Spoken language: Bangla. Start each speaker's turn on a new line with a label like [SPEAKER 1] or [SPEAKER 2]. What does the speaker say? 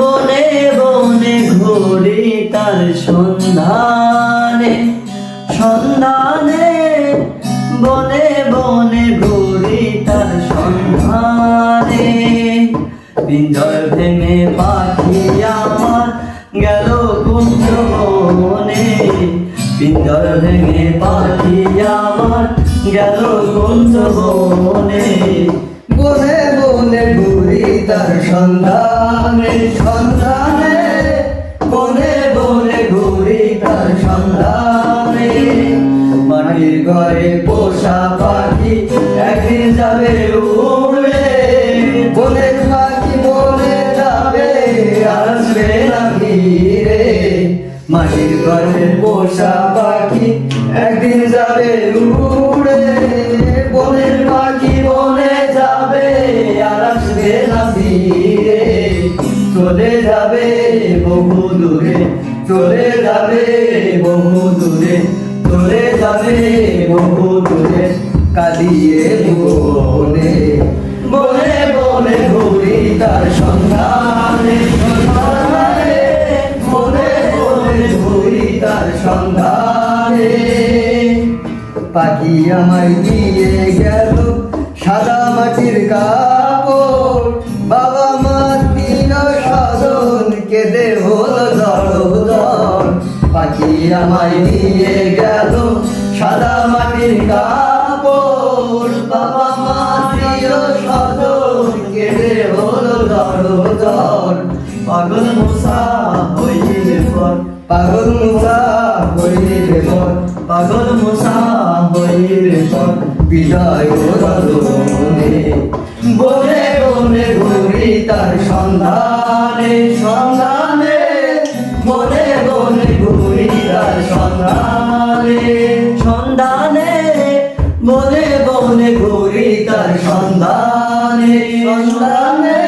[SPEAKER 1] বনে বনে ঘুরি তার সন্ধানে সন্ধানে, বনে বনে ঘুরি তার সন্ধানে। পিঞ্জর ভেঙে পাখি আমার গেল কুঞ্জ বনে পিঞ্জর ভেঙে পাখি আমার গেল কুঞ্জ বনে।
[SPEAKER 2] ঘুরি সন্ধানে সন্ধানে,
[SPEAKER 1] বনে বনে ঘুরি তার সন্ধানে।
[SPEAKER 2] মাটির ঘরে পোষা পাখি একদিন যাবে উড়ে বনের পাখি বনে যাবে, আসবে না ফিরে। মাটির ঘরে পোষা পাখি একদিন যাবে উড়ে ফিরে চলে যাবে বহু দূরে, চলে যাবে বহু দূরে, চলে যাবে বহু দূরে বনে ঘুরি তার সন্ধানে পাখি আমায় দিয়ে গেল সাদা মাটির কাপড়
[SPEAKER 1] পাগল মুসা হইলে পর,
[SPEAKER 2] পাগল মুসা হইলে পর,
[SPEAKER 1] পাগল মুসা হইলে পর
[SPEAKER 2] বিদায় রজনে বনে বনে ঘুরি তার সন্ধানে সন্ধানে। বনে বনে ঘুরি তার সন্ধানে
[SPEAKER 1] সন্ধানে।
[SPEAKER 2] বনে বনে ঘুরি তার সন্ধানে সন্ধানে।